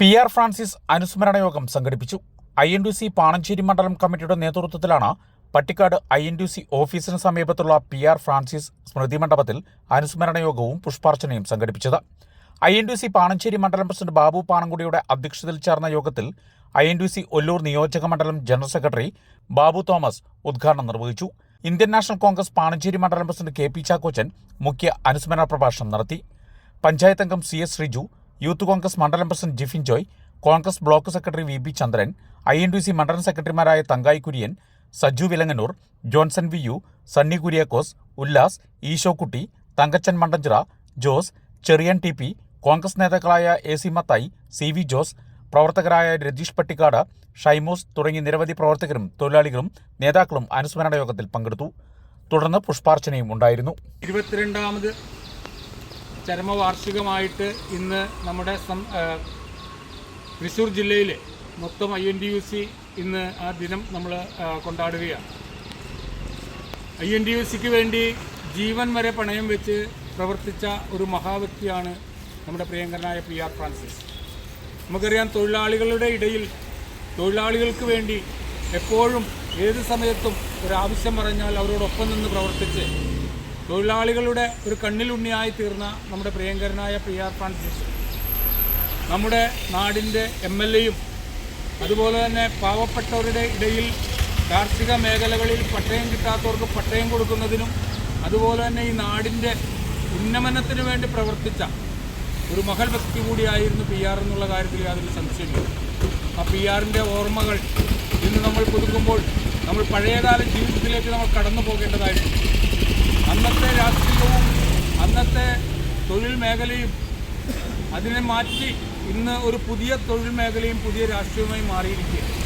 P R Francis അനുസ്മരണ യോഗം സംഘടിപ്പിച്ചു. I N D C Panancherry മണ്ഡലം കമ്മിറ്റിയുടെ നേതൃത്വത്തിലാണ് Pattikkad I N D C ഓഫീസിന് സമീപത്തുള്ള പി ആർ ഫ്രാൻസിസ് സ്മൃതി മണ്ഡപത്തിൽ അനുസ്മരണ യോഗവും പുഷ്പാർച്ചനയും സംഘടിപ്പിച്ചത്. I N D C Panancherry മണ്ഡലം പ്രസിഡന്റ് ബാബു പാണങ്കുടിയുടെ അധ്യക്ഷതയിൽ ചേർന്ന യോഗത്തിൽ I N D C Ollur നിയോജക മണ്ഡലം ജനറൽ സെക്രട്ടറി ബാബു തോമസ് ഉദ്ഘാടനം നിർവഹിച്ചു. ഇന്ത്യൻ നാഷണൽ കോൺഗ്രസ് പാണഞ്ചേരി മണ്ഡലം പ്രസിഡന്റ് കെ പി ചാക്കോച്ചൻ മുഖ്യ അനുസ്മരണ പ്രഭാഷണം നടത്തി. പഞ്ചായത്ത് അംഗം C S Sreeju youth Congress മണ്ഡലം president Jifin Joy Congress block secretary V P Chandran I N D C മണ്ഡലം സെക്രട്ടറിമാരായ Thankayi Kurian Saju Vilanganoor Johnson V U Sunny Kuriakose Ullas Eeshokutty Thankachan Mandanchira Jose Cherian T P Congress നേതാക്കളായ A C Mathai C V Jose പ്രവർത്തകരായ രജീഷ് പട്ടിക്കാട് ഷൈമോസ് തുടങ്ങി നിരവധി പ്രവർത്തകരും തൊഴിലാളികളും നേതാക്കളും അനുസ്മരണ യോഗത്തിൽ പങ്കെടുത്തു. തുടർന്ന് പുഷ്പാർച്ചനയും ഉണ്ടായിരുന്നു. ഇരുപത്തിരണ്ടാമത് ചരമവാർഷികമായിട്ട് ഇന്ന് നമ്മുടെ തൃശ്ശൂർ ജില്ലയിൽ മൊത്തം I N D U C ഇന്ന് ആ ദിനം നമ്മൾ കൊണ്ടാടുകയാണ്. ഐ എൻ ഡി യു സിക്ക് വേണ്ടി ജീവൻ വരെ പണയം വെച്ച് പ്രവർത്തിച്ച ഒരു മഹാവ്യക്തിയാണ് നമ്മുടെ പ്രിയങ്കരനായ പി ആർ ഫ്രാൻസിസ്. നമുക്കറിയാം തൊഴിലാളികളുടെ ഇടയിൽ തൊഴിലാളികൾക്ക് വേണ്ടി എപ്പോഴും ഏത് സമയത്തും ഒരാവശ്യം പറഞ്ഞാൽ അവരോടൊപ്പം നിന്ന് പ്രവർത്തിച്ച് തൊഴിലാളികളുടെ ഒരു കണ്ണിലുണ്ണിയായി തീർന്ന നമ്മുടെ പ്രിയങ്കരനായ പി ആർ ഫ്രാൻസിസ്. നമ്മുടെ നാടിന്റെ എം എൽ എയും അതുപോലെ തന്നെ പാവപ്പെട്ടവരുടെ ഇടയിൽ കാർഷിക മേഖലകളിൽ പട്ടയം കിട്ടാത്തവർക്ക് പട്ടയം കൊടുക്കുന്നതിനും അതുപോലെ തന്നെ ഈ നാടിന്റെ ഉന്നമനത്തിന് വേണ്ടി പ്രവർത്തിച്ച ഒരു മഹൽ വ്യക്തി കൂടിയായിരുന്നു പി ആർ എന്നുള്ള കാര്യത്തിൽ യാതൊരു സംശയമില്ല. ആ പി ആറിന്റെ ഓർമ്മകൾ ഇന്ന് നമ്മൾ പുതുക്കുമ്പോൾ നമ്മൾ പഴയകാല ജീവിതത്തിലേക്ക് നമ്മൾ കടന്നു പോകേണ്ടതായിട്ടുണ്ട്. അന്നത്തെ രാഷ്ട്രീയവും അന്നത്തെ തൊഴിൽ മേഖലയും അതിനെ മാറ്റി ഇന്ന് ഒരു പുതിയ തൊഴിൽ മേഖലയും പുതിയ രാഷ്ട്രീയവുമായി മാറിയിരിക്കുകയാണ്.